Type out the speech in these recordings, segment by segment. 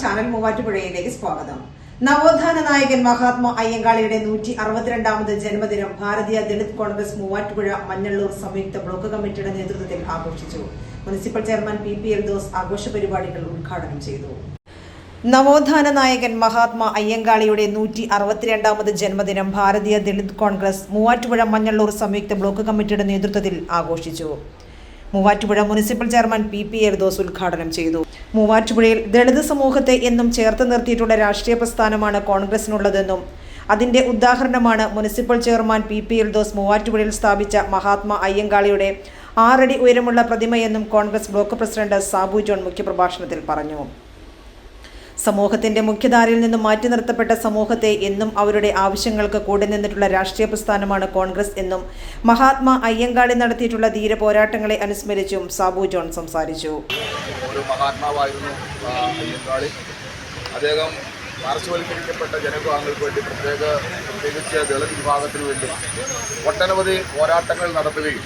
Channel മൂവാറ്റുപുഴയിലേക്ക് സ്വാഗതം. നവോത്ഥാന നായകൻ മഹാത്മാ അയ്യങ്കാളിയുടെ നൂറ്റി അറുപത്തിരണ്ടാമത് ജന്മദിനം ഭാരതീയ ദളിത് കോൺഗ്രസ് മൂവാറ്റുപുഴ മഞ്ഞള്ളൂർ സംയുക്ത ബ്ലോക്ക് കമ്മിറ്റിയുടെ നേതൃത്വത്തിൽ ആഘോഷിച്ചു. Municipal chairman P P Eldhose ആഘോഷ പരിപാടികൾ ഉദ്ഘാടനം ചെയ്തു. നവോത്ഥാന നായകൻ മഹാത്മാ അയ്യങ്കാളിയുടെ നൂറ്റി അറുപത്തിരണ്ടാമത് ജന്മദിനം ഭാരതീയ ദളിത് കോൺഗ്രസ് മൂവാറ്റുപുഴ മഞ്ഞള്ളൂർ സംയുക്ത ബ്ലോക്ക് കമ്മിറ്റിയുടെ നേതൃത്വത്തിൽ ആഘോഷിച്ചു. Muvattupuzha municipal chairman P P Eldhose ഉദ്ഘാടനം ചെയ്തു. മൂവാറ്റുപുഴയിൽ ദളിത് സമൂഹത്തെ എന്നും ചേർത്ത് നിർത്തിയിട്ടുള്ള രാഷ്ട്രീയ പ്രസ്ഥാനമാണ് കോൺഗ്രസിനുള്ളതെന്നും അതിന്റെ ഉദാഹരണമാണ് municipal chairman P P Eldhose മൂവാറ്റുപുഴയിൽ സ്ഥാപിച്ച മഹാത്മാ അയ്യങ്കാളിയുടെ ആറടി ഉയരമുള്ള പ്രതിമയെന്നും Congress block president Sabu John മുഖ്യപ്രഭാഷണത്തിൽ പറഞ്ഞു. സമൂഹത്തിന്റെ മുഖ്യധാരയിൽ നിന്നും മാറ്റി നിർത്തപ്പെട്ട സമൂഹത്തെ എന്നും അവരുടെ ആവശ്യങ്ങൾക്ക് കൂടെ നിന്നിട്ടുള്ള രാഷ്ട്രീയ പ്രസ്ഥാനമാണ് കോൺഗ്രസ് എന്നും മഹാത്മാ അയ്യങ്കാളി നടത്തിയിട്ടുള്ള ധീര പോരാട്ടങ്ങളെ അനുസ്മരിച്ചും സാബു ജോൺ സംസാരിച്ചു. മഹാത്മാവായിരുന്നു അയ്യങ്കാളി. അദ്ദേഹം പാർശ്വവൽക്കരിക്കപ്പെട്ട ജനവിഭാഗങ്ങൾക്ക് വേണ്ടി പ്രത്യേക പ്രത്യേകിച്ച് ദളിത് വിഭാഗത്തിന് വേണ്ടി ഒട്ടനവധി പോരാട്ടങ്ങൾ നടത്തുകയും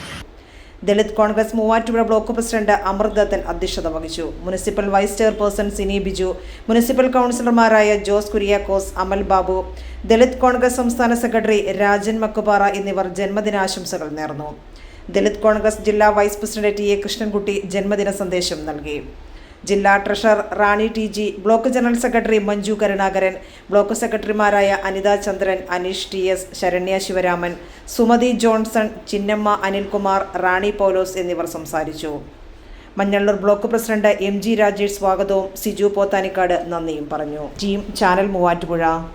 ദളിത് കോൺഗ്രസ് മൂവാറ്റുപുഴ ബ്ലോക്ക് പ്രസിഡന്റ് അമൃതത്തൻ അധ്യക്ഷത വഹിച്ചു. Municipal vice chairperson Sini Biju municipal കൗൺസിലർമാരായ ജോസ് കുര്യാക്കോസ് അമൽ ബാബു ദളിത് കോൺഗ്രസ് സംസ്ഥാന സെക്രട്ടറി രാജൻ മക്കുപാറ എന്നിവർ ജന്മദിനാശംസകൾ നേർന്നു. ദളിത് കോൺഗ്രസ് ജില്ലാ vice president T A Krishnankutty ജന്മദിന സന്ദേശം നൽകി. ജില്ലാ treasurer Rani T G block general secretary Manju Karunakaran block സെക്രട്ടറിമാരായ Anitha Chandran Aneesh T S Saranya Sivaraman Sumathi Johnson Chinnamma Anilkumar Rani Paulose എന്നിവർ സംസാരിച്ചു. Manjallur block president M G Rajesh സ്വാഗതവും സിജു പോത്താനിക്കാട് നന്ദിയും പറഞ്ഞു. Team channel Muvattupuzha.